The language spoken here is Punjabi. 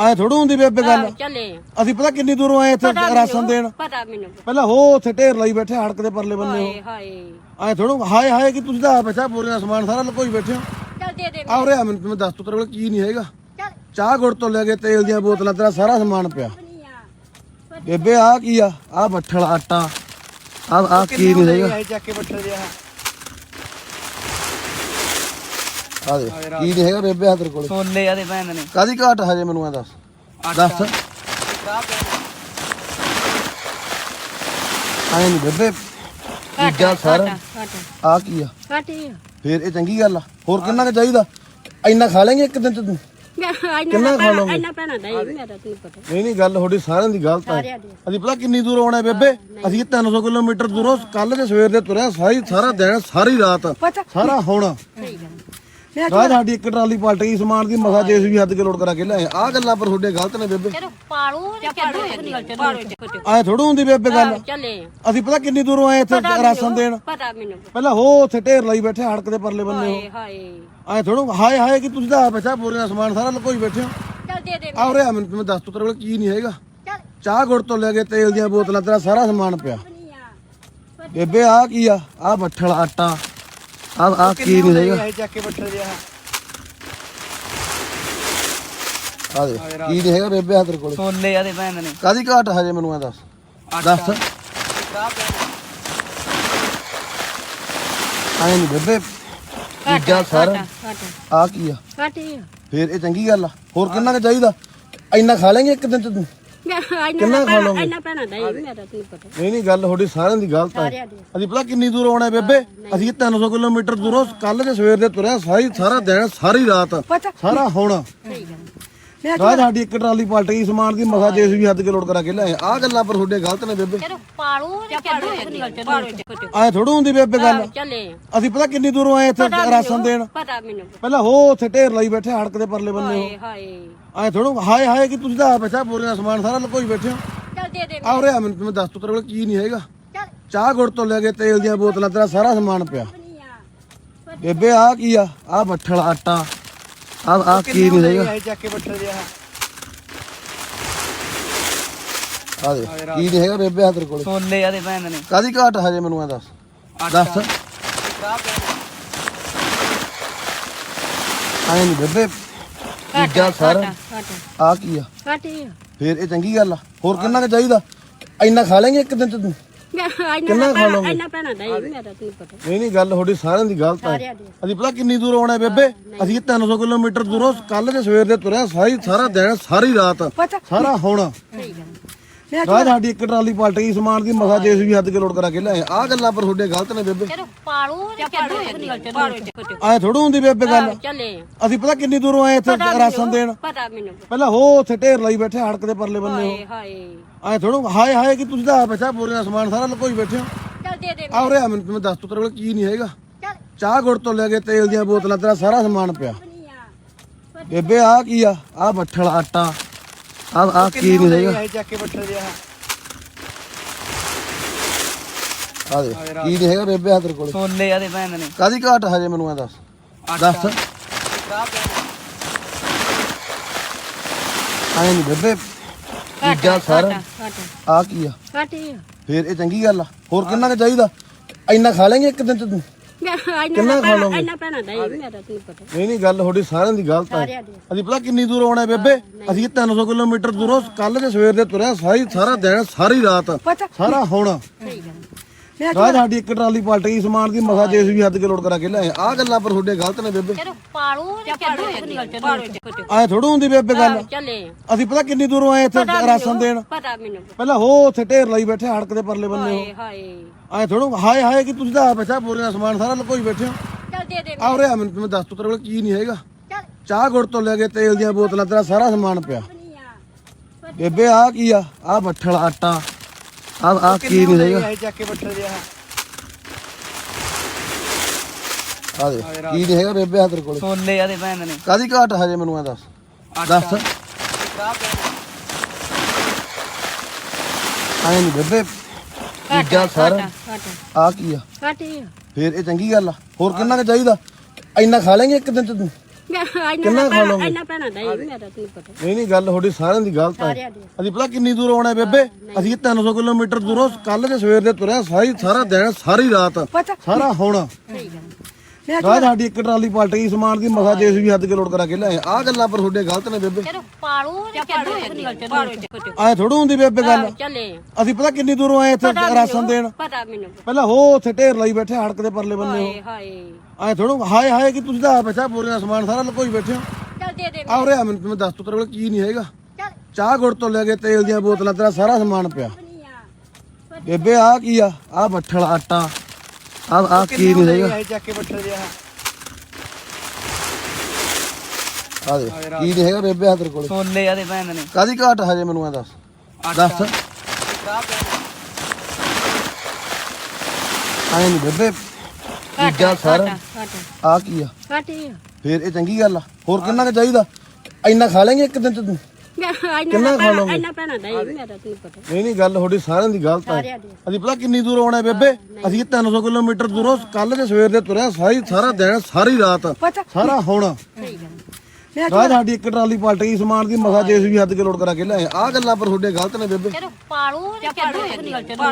ਐ ਥੋੜੂ ਹੁੰਦੀ ਬੇਬੇ ਗੱਲ। ਚੱਲੇ। ਅਸੀਂ ਪਤਾ ਕਿੰਨੀ ਦੂਰੋਂ ਆਏ ਇੱਥੇ ਰਾਸ਼ਨ ਦੇਣ? ਪਤਾ ਮੈਨੂੰ। ਪਹਿਲਾਂ ਹੋ ਉੱਥੇ ਢੇਰ ਲਾਈ ਬੈਠੇ ਹੜਕ ਦੇ ਪਰਲੇ ਬੰਨੇ ਹਾਏ ਹਾਏ। ਐ ਥੋੜੂ ਹਾਏ ਹਾਏ ਕਿ ਤੁਸੀਂ ਤਾਂ ਆਪ ਅੱਛਾ ਬੋਰੀਆਂ ਦਾ ਸਮਾਨ ਸਾਰਾ ਲਕੋਈ ਬੈਠੇ ਹੋ। ਚੱਲ ਦੇ ਦੇ ਆ ਆ ਮੈਨੂੰ ਮੈਂ ਦੱਸ ਤੂੰ ਤੇਰੇ ਕੋਲ ਕੀ ਨਹੀਂ ਹੈਗਾ। ਚੱਲ। ਚਾਹ ਗੁੜ ਤੋਂ ਲੈ ਕੇ ਤੇਲ ਦੀਆਂ ਬੋਤਲਾਂ ਤੇਰਾ ਸਾਰਾ ਸਮਾਨ ਪਿਆ। ਨਹੀਂ ਆ। ਬੇਬੇ ਆ ਕੀ ਆ? ਆ ਬੱਠਲ ਆਟਾ। ਆ ਆ ਕੀ ਨਹੀਂ ਹੈਗਾ। ਇਹ ਚੱਕ ਕੇ ਬੱਠਲ ਜਿਹਾ? ਆ ਦੇ। ਕੀ ਨਹੀਂ ਹੈਗਾ ਬੇਬੇ ਆ ਤੇਰੇ ਕੋਲ? ਛੋਲੇ ਆ ਦੇ ਭੈਣ ਨੇ। ਕਾਦੀ ਘਾਟ ਹਜੇ ਮੈਨੂੰ ਆ ਦੱਸ। ਦੱਸ। ਆਏ ਨਹੀਂ ਬੇਬੇ ਚੀਜ਼ਾਂ ਸਾਰਾ। ਕੱਟ ਆ। ਕੀ ਆ? ਕੱਟ ਫੇਰ ਇਹ ਚੰਗੀ ਗੱਲ ਆ। ਹੋਰ ਕਿੰਨਾ ਕੁ ਚਾਹੀਦਾ? ਇੰਨਾ ਖਾ ਲੇਂਗੇ ਇੱਕ ਦਿਨ ਚ ਤੂੰ? ਕਿੰਨਾ ਖਾ ਲਓਗੇ? ਇੰਨਾ ਪੈਣਾ ਨਹੀਂ ਮੇਰਾ ਤੈਨੂੰ ਪਤਾ। ਨਹੀਂ ਨਹੀਂ ਗੱਲ ਤੁਹਾਡੀ ਸਾਰਿਆਂ ਦੀ ਗਲਤ ਹੈ। ਅਸੀਂ ਪਤਾ ਕਿੰਨੀ ਦੂਰ ਆਉਣਾ ਬੇਬੇ? ਅਸੀਂ 300 ਕਿਲੋਮੀਟਰ ਦੂਰੋਂ ਕੱਲ ਦੇ ਸਵੇਰ ਦੇ ਤੁਰਿਆ ਸਾਰੀ ਸਾਰਾ ਦਿਨ ਸਾਰੀ ਰਾਤ। ਸਾਰਾ ਹੁਣ। ਰਾਹ ਸਾਡੀ ਇੱਕ ਟਰਾਲੀ ਪਲਟ ਗਈ ਸਮਾਨ ਦੀ ਮਸਾ ਜੇਸ ਵੀ ਹੱਦ ਕੇ ਲੋਡ ਕਰਾ ਕੇ ਲਿਆਏ ਆ ਗੱਲਾਂ ਪਰ ਤੁਹਾਡੇ ਗਲਤ ਨੇ ਬੇਬੇ। ਚਲੋ ਪਾਲੂ ਤੇ ਪਾਲੂ ਨਿਕਲ ਚੱਲੋ ਐ ਥੋੜੂ ਹੁੰਦੀ ਬੇਬੇ ਗੱਲ। ਚੱਲੇ ਅਸੀਂ ਪਤਾ ਕਿੰਨੀ ਦੂਰੋਂ ਆਏ ਇੱਥੇ ਰਾਸ਼ਨ ਦੇਣ? ਪਤਾ ਮੈਨੂੰ। ਪਹਿਲਾਂ ਹੋ ਉੱਥੇ ਢੇਰ ਲਾਈ ਬੈਠੇ ਹੜਕ ਦੇ ਪਰਲੇ ਬੰਨੇ ਹਾਏ ਹਾਏ। ਐ ਥੋੜੂ ਹਾਏ ਹਾਏ ਕਿ ਤੁਸੀਂ ਤਾਂ ਆਪ ਬੋਰੀਆਂ ਦਾ ਸਮਾਨ ਸਾਰਾ ਲਕੋਈ ਬੈਠੇ ਹੋ। ਚੱਲ ਦੇ ਦੇ ਆ ਆ ਮੈਨੂੰ ਮੈਂ ਦੱਸ ਤੂੰ ਤੇਰੇ ਕੋਲ ਕੀ ਨਹੀਂ ਹੈਗਾ। ਚਾਹ ਗੁੜ ਤੋਂ ਲੈ ਕੇ ਤੇਲ ਦੀਆਂ ਬੋਤਲਾਂ ਤੇਰਾ ਸਾਰਾ ਸਮਾਨ ਪਿਆ। ਬੇਬੇ ਆ ਕੀ ਆ? ਆ ਬੱਠਲ ਆਟਾ। ਆ ਆ ਕੀ ਨਹੀਂ ਹੈਗਾ? ਇਹ ਚੱਕ ਕੇ ਬੱਠਲ ਜਿਹਾ ਆ? ਦੇ ਕੀ ਨਹੀਂ ਹੈਗਾ ਬੇਬੇ ਆ ਤੇਰੇ ਕੋਲ? ਛੋਲੇ ਆ ਦੇ ਭੈਣ ਨੇ ਕਾਦੀ ਘਾਟ ਹਜੇ ਮੈਨੂੰ ਆ ਦੱਸ। ਦੱਸ। ਆਏ ਨਹੀਂ ਬੇਬੇ ਚੀਜ਼ਾਂ ਸਾਰਾ। ਆ। ਕੀ ਆ? ਕੱਟ ਫੇਰ ਇਹ ਚੰਗੀ ਗੱਲ ਆ। ਹੋਰ ਕਿੰਨਾ ਕੁ ਚਾਹੀਦਾ? ਇੰਨਾ ਖਾ ਲੇਂਗੇ ਇੱਕ ਦਿਨ ਚ ਤੂੰ? ਕਿੰਨਾ ਖਾ ਲਓਗੇ? ਇੰਨਾ ਪੈਣਾ ਨਹੀਂ ਮੇਰਾ ਤੈਨੂੰ ਪਤਾ। ਨਹੀਂ ਨਹੀਂ ਗੱਲ ਤੁਹਾਡੀ ਸਾਰਿਆਂ ਦੀ ਗਲਤ ਹੈ ਸਾਰਿਆਂ ਦੀ। ਅਸੀਂ ਪਤਾ ਕਿੰਨੀ ਦੂਰ ਆਉਣਾ ਬੇਬੇ? ਅਸੀਂ 300 ਕਿਲੋਮੀਟਰ ਦੂਰੋਂ ਕੱਲ ਦੇ ਸਵੇਰ ਦੇ ਤੁਰਿਆ ਸਾਰੀ ਸਾਰਾ ਦਿਨ ਸਾਰੀ ਰਾਤ ਸਾਰਾ ਹੁਣ। ਰਾਹ ਸਾਡੀ ਇੱਕ ਟਰਾਲੀ ਪਲਟ ਗਈ ਸਮਾਨ ਦੀ ਮਸਾ ਜੇਸ ਵੀ ਹੱਦ ਕੇ ਲੋਡ ਕਰਾ ਕੇ ਲਿਆਏ ਆ ਗੱਲਾਂ ਪਰ ਤੁਹਾਡੇ ਗਲਤ ਨੇ ਬੇਬੇ। ਚਲੋ ਪਾਲੂ ਤੇ ਪਾਲੂ ਨਿਕਲ ਚੱਲੋ। ਐ ਥੋੜੂ ਹੁੰਦੀ ਬੇਬੇ ਗੱਲ। ਚੱਲੇ। ਅਸੀਂ ਪਤਾ ਕਿੰਨੀ ਦੂਰੋਂ ਆਏ ਇੱਥੇ ਰਾਸ਼ਨ ਦੇਣ। ਪਤਾ ਮੈਨੂੰ। ਪਹਿਲਾਂ ਹੋ ਉੱਥੇ ਢੇਰ ਲਾਈ ਬੈਠੇ ਹੜਕ ਦੇ ਪਰਲੇ ਬੰਨੇ ਹਾਏ ਹਾਏ। ਐ ਥੋੜੂ ਹਾਏ ਹਾਏ ਕਿ ਤੁਸੀਂ ਤਾਂ ਅੱਛਾ ਬੋਰੀਆਂ ਦਾ ਸਮਾਨ ਸਾਰਾ ਲਕੋਈ ਬੈਠੇ ਹੋ। ਚੱਲ ਦੇ ਦੇ ਆ ਆ ਮੈਨੂੰ ਮੈਂ ਦੱਸ ਤੂੰ ਤੇਰੇ ਕੋਲ ਕੀ ਨਹੀਂ ਹੈਗਾ। ਚੱਲ। ਚਾਹ ਗੁੜ ਤੋਂ ਲੈ ਕੇ ਤੇਲ ਦੀਆਂ ਬੋਤਲਾਂ ਤੇਰਾ ਸਾਰਾ ਸਮਾਨ ਪਿਆ। ਬੇਬੇ ਆ ਕੀ ਆ? ਆ ਬੱਠਲ ਆਟਾ। ਆ ਆ ਕੀ ਨਹੀਂ ਹੈਗਾ? ਇਹ ਚੱਕ ਕੇ ਬੱਠਲ ਜਿਹਾ? ਆ ਦੇ ਕੀ ਨਹੀਂ ਹੈਗਾ ਬੇਬੇ ਆ ਤੇਰੇ ਕੋਲ? ਛੋਲੇ ਆ ਦੇ ਭੈਣ ਨੇ। ਕਾਦੀ ਘਾਟ ਹਜੇ ਮੈਨੂੰ ਆ ਦੱਸ? ਦੱਸ। ਆਏ ਨਹੀਂ ਬੇਬੇ ਚੀਜ਼ਾਂ ਸਾਰਾ। ਆ। ਕੀ ਆ? ਕੱਟ ਫੇਰ ਇਹ ਚੰਗੀ ਗੱਲ ਆ। ਹੋਰ ਕਿੰਨਾ ਕੁ ਚਾਹੀਦਾ? ਇੰਨਾ ਖਾ ਲੇਂਗੇ ਇੱਕ ਦਿਨ ਚ ਤੂੰ? ਮੈਂ ਕਿੰਨਾ ਇੰਨਾ ਖਾ ਲਓਗੇ? ਇੰਨਾ ਪੈਣਾ ਨਹੀਂ ਮੇਰਾ ਤੈਨੂੰ ਪਤਾ। ਨਹੀਂ ਨਹੀਂ ਗੱਲ ਤੁਹਾਡੀ ਸਾਰਿਆਂ ਦੀ ਗਲਤ ਹੈ। ਸਾਰਿਆਂ ਦੀ। ਅਸੀਂ ਪਤਾ ਕਿੰਨੀ ਦੂਰ ਆਉਣਾ ਬੇਬੇ? ਅਸੀਂ 300 ਕਿਲੋਮੀਟਰ ਦੂਰੋਂ ਕੱਲ ਦੇ ਸਵੇਰ ਦੇ ਤੁਰਿਆ ਸਾਰੀ ਸਾਰਾ ਦਿਨ ਸਾਰੀ ਰਾਤ ਸਾਰਾ ਹੁਣ। ਸਹੀ ਗੱਲ। ਰਾਹ ਸਾਡੀ ਇੱਕ ਟਰਾਲੀ ਪਲਟ ਗਈ ਸਮਾਨ ਦੀ ਮਸਾ ਜੇਸ ਵੀ ਹੱਦ ਕੇ ਲੋਡ ਕਰਾ ਕੇ ਲਿਆਏ। ਆ ਗੱਲਾਂ ਪਰ ਤੁਹਾਡੇ ਗਲਤ ਨੇ ਬੇਬੇ। ਚਲੋ ਪਾਲੂ ਤੇ ਪਾਲੂ ਨਿਕਲ ਚੱਲੋ। ਐ ਥੋੜੂ ਹੁੰਦੀ ਬੇਬੇ ਗੱਲ। ਚੱਲੇ। ਅਸੀਂ ਪਤਾ ਕਿੰਨੀ ਦੂਰੋਂ ਆਏ ਇੱਥੇ ਰਾਸ਼ਨ ਦੇਣ। ਪਤਾ ਮੈਨੂੰ। ਪਹਿਲਾਂ ਹੋ ਉੱਥੇ ਢੇਰ ਲਾਈ ਬੈਠੇ ਹੜਕ ਦੇ ਪਰਲੇ ਬੰਨੇ ਹਾਏ ਹਾਏ। ਐ ਥੋੜੂ ਹਾਏ ਹਾਏ ਕਿ ਤੁਸੀਂ ਤਾਂ ਅੱਛਾ ਬੋਰੀਆਂ ਦਾ ਸਮਾਨ ਸਾਰਾ ਲਕੋਈ ਬੈਠੇ ਹੋ। ਚੱਲ ਦੇ ਦੇ। ਆ ਆ ਮੈਨੂੰ ਮੈਂ ਦੱਸ ਤੂੰ ਤੇਰੇ ਕੋਲ ਕੀ ਨਹੀਂ ਹੈਗਾ। ਚੱਲ। ਚਾਹ ਗੁੜ ਤੋਂ ਲੈ ਕੇ ਤੇਲ ਦੀਆਂ ਬੋਤਲਾਂ ਤੇਰਾ ਸਾਰਾ ਸਮਾਨ ਪਿਆ। ਆ। ਬੇਬੇ ਆ ਕੀ ਆ? ਆ ਬੱਠਲ ਆਟਾ। ਆ ਆ ਕੀ ਨਹੀਂ ਹੈਗਾ? ਇਹ ਚੱਕ ਕੇ ਬੱਠਲ ਜਿਹਾ ਆ। ਦੇ ਕੀ ਨਹੀਂ ਹੈਗਾ ਬੇਬੇ ਆ ਤੇਰੇ ਕੋਲ। ਛੋਲੇ ਆ ਦੇ ਭੈਣ ਨੇ ਕਾਦੀ ਘਾਟ ਹਜੇ ਮੈਨੂੰ ਆ ਦੱਸ? ਦੱਸ। ਆਏ ਨਹੀਂ ਬੇਬੇ ਚੀਜ਼ਾਂ ਸਾਰਾ। ਆ ਕੀ ਆ? ਕੱਟ ਫੇਰ ਇਹ ਚੰਗੀ ਗੱਲ ਆ। ਹੋਰ ਕਿੰਨਾ ਕੁ ਚਾਹੀਦਾ? ਇੰਨਾ ਖਾ ਲੇਂਗੇ ਇੱਕ ਦਿਨ ਚ ਤੂੰ? ਮੈਂ ਕਿੰਨਾ ਖਾ ਲਓਗੇ? ਇੰਨਾ ਪੈਣਾ ਨਹੀਂ ਮੇਰਾ ਤੈਨੂੰ ਪਤਾ। ਨਹੀਂ ਨਹੀਂ ਗੱਲ ਤੁਹਾਡੀ ਸਾਰਿਆਂ ਦੀ ਗਲਤ ਹੈ ਸਾਰਿਆਂ ਦੀ। ਅਸੀਂ ਪਤਾ ਕਿੰਨੀ ਦੂਰ ਆਉਣਾ ਬੇਬੇ? ਅਸੀਂ 300 ਕਿਲੋਮੀਟਰ ਦੂਰੋਂ ਕੱਲ ਦੇ ਸਵੇਰ ਦੇ ਤੁਰਿਆ ਸਾਰੀ ਸਾਰਾ ਦਿਨ ਸਾਰੀ ਰਾਤ ਸਾਰਾ ਹੁਣ। ਸਹੀ ਗੱਲ। ਰਾਹ ਸਾਡੀ ਇੱਕ ਟਰਾਲੀ ਪਲਟ ਗਈ ਸਮਾਨ ਦੀ ਮਸਾ ਜੇਸ ਵੀ ਹੱਦ ਕੇ ਲੋਡ ਕਰਾ ਕੇ ਲਿਆਏ। ਆ ਗੱਲਾਂ ਪਰ ਤੁਹਾਡੇ ਗਲਤ ਨੇ ਬੇਬੇ। ਚਲੋ ਪਾਲੂ ਤੇ ਪਾਲੂ ਨਿਕਲ ਚੱਲੋ ਐ ਥੋੜੂ ਹੁੰਦੀ ਬੇਬੇ ਗੱਲ। ਚੱਲੇ। ਅਸੀਂ ਪਤਾ ਕਿੰਨੀ ਦੂਰੋਂ ਆਏ ਇੱਥੇ ਰਾਸ਼ਨ ਦੇਣ? ਪਤਾ ਮੈਨੂੰ। ਪਹਿਲਾਂ ਹੋ ਉੱਥੇ ਢੇਰ ਲਾਈ ਬੈਠੇ ਹੜਕ ਦੇ ਪਰਲੇ ਬੰਨੇ ਹਾਏ ਹਾਏ। ਐ ਥੋੜੂ ਹਾਏ ਹਾਏ ਕਿ ਤੁਸੀਂ ਤਾਂ ਅੱਛਾ ਬੋਰੀਆਂ ਦਾ ਸਮਾਨ ਸਾਰਾ ਲਕੋਈ ਬੈਠੇ ਹੋ। ਚੱਲ ਦੇ ਦੇ। ਆ ਆ ਮੈਨੂੰ ਮੈਂ ਦੱਸ ਤੂੰ ਤੇਰੇ ਕੋਲ ਕੀ ਨਹੀਂ ਹੈਗਾ। ਚਾਹ ਗੁੜ ਤੋਂ ਲੈ ਕੇ ਤੇਲ ਦੀਆਂ ਬੋਤਲਾਂ ਤੇਰਾ ਸਾਰਾ ਸਮਾਨ ਪਿਆ। ਆ। ਬੇਬੇ ਆ ਕੀ ਆ? ਆ ਬੱਠਲ ਆਟਾ। ਆ ਆ ਕੀ ਨਹੀਂ ਹੈਗਾ ਇਹ ਚੱਕ ਕੇ ਬੱਠਲ ਜਿਹਾ ਆ? ਦੇ ਕੀ ਨਹੀਂ ਹੈਗਾ ਬੇਬੇ ਆ ਤੇਰੇ ਕੋਲ। ਛੋਲੇ ਆ ਦੇ ਭੈਣ ਨੇ ਕਾਦੀ ਘਾਟ ਹਜੇ ਮੈਨੂੰ ਆ ਦੱਸ? ਦੱਸ। ਆਏ ਨਹੀਂ ਬੇਬੇ ਚੀਜ਼ਾਂ ਸਾਰਾ। ਆ। ਕੀ ਆ? ਕੱਟ ਫੇਰ ਇਹ ਚੰਗੀ ਗੱਲ ਆ। ਹੋਰ ਕਿੰਨਾ ਕੁ ਚਾਹੀਦਾ? ਇੰਨਾ ਖਾ ਲੇਂਗੇ ਇੱਕ ਦਿਨ ਚ ਤੂੰ? ਖਾ ਲਓਗੇ? ਇੰਨਾ ਪੈਣਾ ਨਹੀਂ ਮੇਰਾ ਤੈਨੂੰ ਪਤਾ। ਨਹੀਂ ਨਹੀਂ ਗੱਲ ਤੁਹਾਡੀ ਸਾਰਿਆਂ ਦੀ ਗਲਤ ਹੈ ਸਾਰਿਆਂ ਦੀ। ਅਸੀਂ ਪਤਾ ਕਿੰਨੀ ਦੂਰ ਆਉਣਾ ਬੇਬੇ? ਅਸੀਂ 300 ਕਿਲੋਮੀਟਰ ਦੂਰੋਂ ਕੱਲ ਦੇ ਸਵੇਰ ਦੇ ਤੁਰਿਆ ਸਾਰੀ ਸਾਰਾ ਦਿਨ ਸਾਰੀ ਰਾਤ ਸਾਰਾ ਹੁਣ। ਰਾਹ ਸਾਡੀ ਇੱਕ ਟਰਾਲੀ ਪਲਟ ਗਈ ਸਮਾਨ ਦੀ ਮਸਾ ਜੇਸ ਵੀ ਹੱਦ ਕੇ ਲੋਡ ਕਰਾ ਕੇ ਲਿਆਏ। ਆਹ ਗੱਲਾਂ ਪਰ ਤੁਹਾਡੇ ਗਲਤ ਨੇ ਬੇਬੇ। ਚਲੋ ਪਾਲੋ ਤੇ ਕੱਢੋ ਇੱਕ ਨਿਕਲ ਚਲੋ ਆਏ ਥੋੜੂ ਹੁੰਦੀ ਬੇਬੇ ਗੱਲ। ਚੱਲੇ। ਅਸੀਂ ਪਤਾ ਕਿੰਨੀ ਦੂਰੋਂ ਆਏ ਇੱਥੇ ਰਾਸ਼ਨ ਦੇਣ? ਪਤਾ ਮੈਨੂੰ। ਪਹਿਲਾਂ ਹੋ ਉੱਥੇ ਢੇਰ ਲਾਈ ਬੈਠੇ ਹੜਕ ਦੇ ਪਰਲੇ ਬੰਨੇ ਹਾਏ ਹਾਏ। ਆਏ ਥੋੜੂ ਹਾਏ ਹਾਏ ਕਿ ਤੁਸੀਂ ਤਾਂ ਆਪ ਬੈਠਾ ਬੋਰੀਆਂ ਸਮਾਨ ਸਾਰਾ ਲਕੋਈ ਬੈਠੇ ਹੋ। ਚੱਲ ਦੇ ਦੇ ਆ ਮੈਨੂੰ ਮੈਂ ਦੱਸ ਤੂੰ ਤੇਰੇ ਕੋਲ ਕੀ ਨਹੀਂ ਹੈਗਾ। ਚਾਹ ਗੁੜ ਤੋਂ ਲੈ ਕੇ ਤੇਲ ਦੀਆਂ ਬੋਤਲਾਂ ਤੇਰਾ ਸਾਰਾ ਸਮਾਨ ਪਿਆ। ਬੇਬੇ ਆ ਕੀ ਆ? ਆ ਬੱਠਲ ਆਟਾ। ਆ ਆ ਕੀ ਨਹੀਂ ਹੈਗਾ? ਇਹ ਚੱਕ ਕੇ ਬੱਠਲ ਜਿਹਾ ਆ? ਦੇ ਕੀ ਨਹੀਂ ਹੈਗਾ ਬੇਬੇ ਆ ਤੇਰੇ ਕੋਲ। ਛੋਲੇ ਆ ਦੇ ਭੈਣ ਨੇ। ਕਾਦੀ ਘਾਟ ਹਜੇ ਮੈਨੂੰ ਆ ਦੱਸ। ਦੱਸ। ਆਏ ਨਹੀਂ ਬੇਬੇ ਚੀਜ਼ਾਂ ਸਾਰਾ। ਆ। ਕੀ ਆ? ਕੱਟ ਫੇਰ ਇਹ ਚੰਗੀ ਗੱਲ ਆ। ਹੋਰ ਕਿੰਨਾ ਕੁ ਚਾਹੀਦਾ? ਇੰਨਾ ਖਾ ਲੇਂਗੇ ਇੱਕ ਦਿਨ ਚ ਤੂੰ? ਇੰਨਾ ਖਾ ਲਓਗੇ? ਇੰਨਾ ਪੈਣਾ ਨਹੀਂ ਮੇਰਾ ਤੈਨੂੰ ਪਤਾ। ਨਹੀਂ ਨਹੀਂ ਗੱਲ ਤੁਹਾਡੀ ਸਾਰਿਆਂ ਦੀ ਗਲਤ ਹੈ ਸਾਰਿਆਂ ਦੀ। ਅਸੀਂ ਪਤਾ ਕਿੰਨੀ ਦੂਰ ਆਉਣਾ ਬੇਬੇ? ਅਸੀਂ 300 ਕਿਲੋਮੀਟਰ ਦੂਰੋਂ ਕੱਲ ਦੇ ਸਵੇਰ ਦੇ ਤੁਰਿਆ ਸਾਰੀ ਸਾਰਾ ਦਿਨ ਸਾਰੀ ਰਾਤ ਸਾਰਾ ਹੁਣ। ਸਹੀ ਗੱਲ। ਰਾਹ ਸਾਡੀ ਇੱਕ ਟਰਾਲੀ ਪਲਟ ਗਈ ਸਮਾਨ ਦੀ ਮਸਾ ਜੇਸ ਵੀ ਹੱਦ ਕੇ ਲੋਡ ਕਰਾ ਕੇ ਲਿਆਏ ਆਹ ਗੱਲਾਂ ਪਰ ਤੁਹਾਡੇ ਗਲਤ ਨੇ ਬੇਬੇ। ਚਲੋ ਪਾਲੋ ਤੇ ਕੱਢੋ ਨਿਕਲ ਚਲੋ।